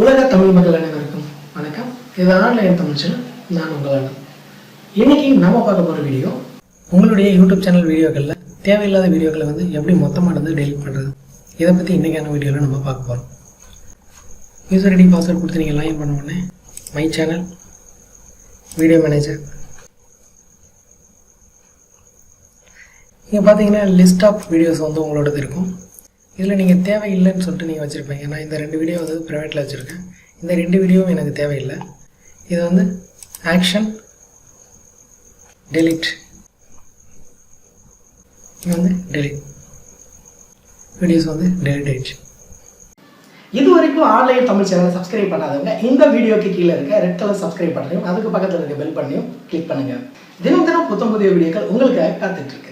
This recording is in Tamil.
உலக தமிழ் மக்கள் அனைவருக்கும் வணக்கம். இது ஆன்லைன் தமிழ் சேனல் நான் உங்கள் அண்ணன் இன்னைக்கு நம்ம பார்க்க போகிற வீடியோ உங்களுடைய யூடியூப் சேனல் வீடியோக்களில் தேவையில்லாத வீடியோக்களை வந்து எப்படி மொத்தமாக இருந்து டெலிட் பண்ணுறது இதை பற்றி இன்றைக்கான வீடியோவில் நம்ம பார்க்க போகிறோம் யூசர் ஐடி பாஸ்வேர்ட் கொடுத்து நீங்கள் லாயின் பண்ண உடனே மை சேனல் வீடியோ மேனேஜர் இங்கே பார்த்தீங்கன்னா லிஸ்ட் ஆஃப் வீடியோஸ் வந்து உங்களோடது இருக்கும். இதில் நீங்கள் தேவையில்லைன்னு சொல்லிட்டு நீங்கள் வச்சுருப்பீங்க. நான் இந்த ரெண்டு வீடியோ வந்து ப்ரைவேட்டில் வச்சுருக்கேன். இந்த ரெண்டு வீடியோவும் எனக்கு தேவையில்லை. இது வந்து ஆக்ஷன் டெலிட் இது வந்து டெலிட் வீடியோஸ் வந்து டெலிட் ஆயிடுச்சு இது வரைக்கும் ஆன்லைன் தமிழ் சேனலை சப்ஸ்கிரைப் பண்ணாதவங்க இந்த வீடியோக்கு கீழே இருக்க ரெட் கலர் சப்ஸ்கிரைப் பண்ணையும் அதுக்கு பக்கத்தில் இருக்க பெல் பண்ணையும் கிளிக் பண்ணுங்க. தினம் தினம் புத்தம் புதிய வீடியோக்கள் உங்களுக்காக காத்துட்ருக்கு